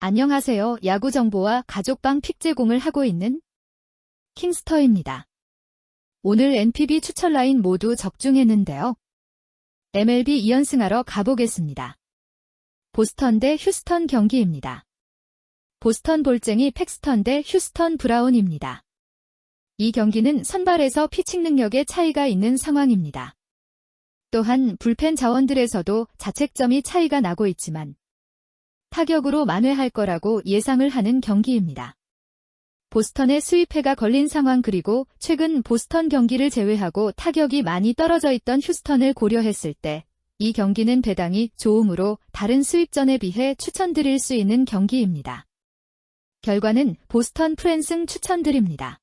안녕하세요. 야구 정보와 가족방 픽 제공을 하고 있는 킹스터입니다. 오늘 NPB 추천 라인 모두 적중했는데요. MLB 2연승하러 가보겠습니다. 보스턴 대 휴스턴 경기입니다. 보스턴 볼쟁이 팩스턴 대 휴스턴 브라운입니다. 이 경기는 선발에서 피칭 능력의 차이가 있는 상황입니다. 또한 불펜 자원들에서도 자책점이 차이가 나고 있지만 타격으로 만회할 거라고 예상을 하는 경기입니다. 보스턴의 수입회가 걸린 상황 그리고 최근 보스턴 경기를 제외하고 타격이 많이 떨어져 있던 휴스턴을 고려했을 때 이 경기는 배당이 좋으므로 다른 수입전에 비해 추천드릴 수 있는 경기입니다. 결과는 보스턴 프랜승 추천드립니다.